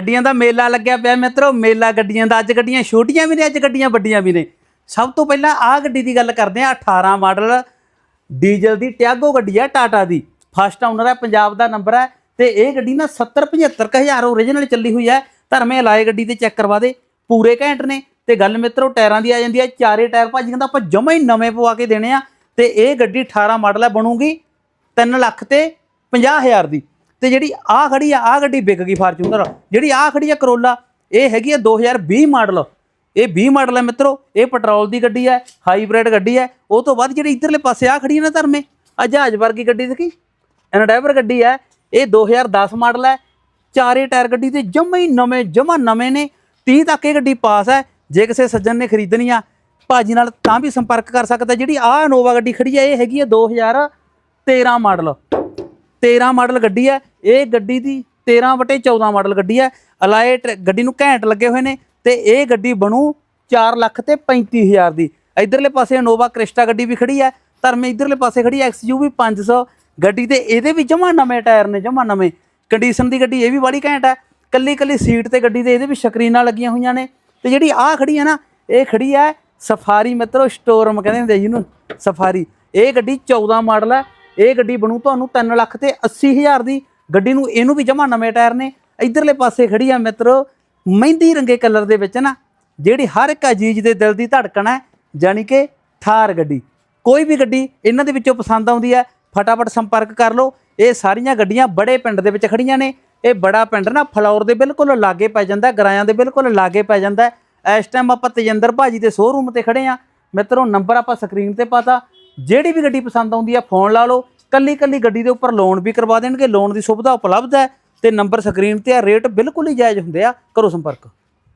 ਗੱਡੀਆਂ ਦਾ ਮੇਲਾ ਲੱਗਿਆ ਪਿਆ ਮਿੱਤਰੋ, ਮੇਲਾ ਗੱਡੀਆਂ ਦਾ। ਅੱਜ ਗੱਡੀਆਂ ਛੋਟੀਆਂ ਵੀ ਨੇ, ਅੱਜ ਗੱਡੀਆਂ ਵੱਡੀਆਂ ਵੀ ਨੇ। ਸਭ ਤੋਂ ਪਹਿਲਾਂ ਆਹ ਗੱਡੀ ਦੀ ਗੱਲ ਕਰਦੇ ਆ 18 ਮਾਡਲ ਡੀਜ਼ਲ ਦੀ, ਟਿਆਗੋ ਗੱਡੀ ਆ, ਟਾਟਾ ਦੀ। ਫਸਟ ਓਨਰ ਹੈ ਪੰਜਾਬ ਦਾ ਨੰਬਰ ਹੈ ਤੇ ਇਹ ਗੱਡੀ ਨਾ 70 75 ਹਜ਼ਾਰ ਓਰੀਜਨਲ ਚੱਲੀ ਹੋਈ ਹੈ ਧਰਮੇ ਲਾਏ ਗੱਡੀ ਤੇ ਚੈੱਕ ਕਰਵਾ ਦੇ। ਪੂਰੇ ਘੈਂਟ ਨੇ। ਤੇ ਗੱਲ ਮਿੱਤਰੋ, ਟਾਇਰਾਂ ਦੀ ਆ ਜਾਂਦੀ ਹੈ ਚਾਰੇ ਟਾਇਰ ਭਾਜੀ ਕਹਿੰਦਾ ਆਪਾਂ ਜਮਾ ਹੀ ਨਵੇਂ ਪਵਾ ਕੇ ਦੇਣੇ ਆ। ਤੇ ਇਹ ਗੱਡੀ 18 ਮਾਡਲ ਹੈ ਬਣੂਗੀ 3 ਲੱਖ ਤੇ 50 ਹਜ਼ਾਰ ਦੀ। ਤੇ ਜਿਹੜੀ ਆਹ ਖੜੀ ਆ, ਆਹ ਗੱਡੀ ਵਿਕ ਗਈ ਫਾਰਚੂਨਰ। ਜਿਹੜੀ ਆਹ ਖੜੀ ਆ ਕਰੋਲਾ ਇਹ ਹੈਗੀ ਆ 2020 ਮਾਡਲ। ਇਹ 20 ਮਾਡਲ ਹੈ ਮਿੱਤਰੋ, ਇਹ ਪੈਟਰੋਲ ਦੀ ਗੱਡੀ ਹੈ ਹਾਈਬ੍ਰਿਡ ਗੱਡੀ ਹੈ ਉਹ ਤੋਂ ਬਾਅਦ ਜਿਹੜੀ ਇਧਰਲੇ ਪਾਸੇ ਆ ਖੜੀ ਹੈ ਨਾ ਧਰਮੇ ਆ ਜਹਾਜ਼ ਵਰਗੀ ਗੱਡੀ ਦੇਖੀ? ਐਨਡਾਈਵਰ ਗੱਡੀ ਹੈ ਇਹ 2010 ਮਾਡਲ ਹੈ ਚਾਰੇ ਟਾਇਰ ਗੱਡੀ ਤੇ ਜਮਾ ਹੀ ਨਵੇਂ, ਜਮਾ ਨਵੇਂ ਨੇ। 30 ਤੱਕ ਇਹ ਗੱਡੀ ਪਾਸ ਹੈ ਜੇ ਕਿਸੇ ਸੱਜਣ ਨੇ ਖਰੀਦਣੀ ਆ, ਭਾਜੀ ਨਾਲ ਤਾਂ ਵੀ ਸੰਪਰਕ ਕਰ ਸਕਦਾ। ਜਿਹੜੀ ਆਹ ਇਨੋਵਾ ਗੱਡੀ ਖੜੀ ਹੈ ਇਹ ਹੈਗੀ ਹੈ 2013 ਮਾਡਲ। 13 ਮਾਡਲ ਗੱਡੀ ਹੈ, ਇਹ ਗੱਡੀ ਦੀ 13 ਵਟੇ 14 ਮਾਡਲ ਗੱਡੀ ਹੈ, ਅਲਾਏ ਟਰ- ਗੱਡੀ ਨੂੰ ਘੈਂਟ ਲੱਗੇ ਹੋਏ ਨੇ ਤੇ ਇਹ ਗੱਡੀ ਬਣੂ 4 ਲੱਖ ਤੇ 35000 ਦੀ। ਇਧਰਲੇ ਪਾਸੇ ਇਨੋਵਾ ਕ੍ਰਿਸਟਾ ਗੱਡੀ ਵੀ ਖੜੀ ਹੈ, ਧਰਮੇ ਇਧਰਲੇ ਪਾਸੇ ਖੜੀ ਹੈ XUV 500 ਗੱਡੀ ਤੇ ਇਹਦੇ ਵੀ ਜਮਾ ਨਵੇਂ ਟਾਇਰ ਨੇ, ਜਮਾ ਨਵੇਂ। ਕੰਡੀਸ਼ਨ ਦੀ ਗੱਡੀ ਇਹ ਵੀ ਬੜੀ ਘੈਂਟ ਹੈ ਕੱਲੀ ਕੱਲੀ ਸੀਟ ਤੇ ਗੱਡੀ ਦੇ ਇਹਦੇ ਵੀ ਸਕਰੀਨਾਂ ਲੱਗੀਆਂ ਹੋਈਆਂ ਨੇ ਤੇ ਜਿਹੜੀ ਆਹ ਖੜੀ ਹੈ ਨਾ, ਇਹ ਖੜੀ ਹੈ ਸਫਾਰੀ ਮਿੱਤਰੋ ਸਟੋਰਮ ਕਹਿੰਦੇ ਹੁੰਦੇ ਜਿਹਨੂੰ ਸਫਾਰੀ। ਇਹ ਗੱਡੀ 14 ਮਾਡਲ ਹੈ ਇਹ ਗੱਡੀ ਬਣੂ ਤੁਹਾਨੂੰ 3 ਲੱਖ ਤੇ 80 ਹਜ਼ਾਰ ਦੀ। ਗੱਡੀ ਨੂੰ ਇਹਨੂੰ ਵੀ ਜਮਾ ਨਵੇਂ ਟਾਇਰ ਨੇ। ਇਧਰਲੇ ਪਾਸੇ ਖੜੀ ਆ ਮਿੱਤਰੋ, ਮਹਿੰਦੀ ਰੰਗੇ ਕਲਰ ਦੇ ਵਿੱਚ ਨਾ, ਜਿਹੜੀ ਹਰ ਇੱਕ ਅਜੀਜ਼ ਦੇ ਦਿਲ ਦੀ ਧੜਕਣ ਹੈ ਜਾਨੀ ਕਿ ਥਾਰ ਗੱਡੀ। ਕੋਈ ਵੀ ਗੱਡੀ ਇਹਨਾਂ ਦੇ ਵਿੱਚੋਂ ਪਸੰਦ ਆਉਂਦੀ ਹੈ, ਫਟਾਫਟ ਸੰਪਰਕ ਕਰ ਲਓ। ਇਹ ਸਾਰੀਆਂ ਗੱਡੀਆਂ ਬੜੇ ਪਿੰਡ ਦੇ ਵਿੱਚ ਖੜੀਆਂ ਨੇ। ਇਹ ਬੜਾ ਪਿੰਡ ਨਾ, ਫਲੌਰ ਦੇ ਬਿਲਕੁਲ ਲਾਗੇ ਪੈ ਜਾਂਦਾ ਗਰਾਇਆਂ ਦੇ ਬਿਲਕੁਲ ਲਾਗੇ ਪੈ ਜਾਂਦਾ ਇਸ ਟਾਈਮ ਆਪਾਂ ਤੇਜਿੰਦਰ ਭਾਜੀ ਦੇ ਸ਼ੋਰੂਮ ਤੇ ਖੜੇ ਆ ਮਿੱਤਰੋ ਨੰਬਰ ਆਪਾਂ ਸਕਰੀਨ ਤੇ ਪਾਤਾ। ਜਿਹੜੀ ਵੀ ਗੱਡੀ ਪਸੰਦ ਆਉਂਦੀ ਆ, ਫੋਨ ਲਾ ਲਓ। ਕੱਲੀ ਕੱਲੀ ਗੱਡੀ ਦੇ ਉੱਪਰ ਲੋਨ ਵੀ ਕਰਵਾ ਦੇਣਗੇ ਲੋਨ ਦੀ ਸੁਵਿਧਾ ਉਪਲਬਧ ਹੈ ਤੇ ਨੰਬਰ ਸਕਰੀਨ ਤੇ ਆ ਰੇਟ ਬਿਲਕੁਲ ਹੀ ਜਾਇਜ਼ ਹੁੰਦੇ ਆ। ਕਰੋ ਸੰਪਰਕ।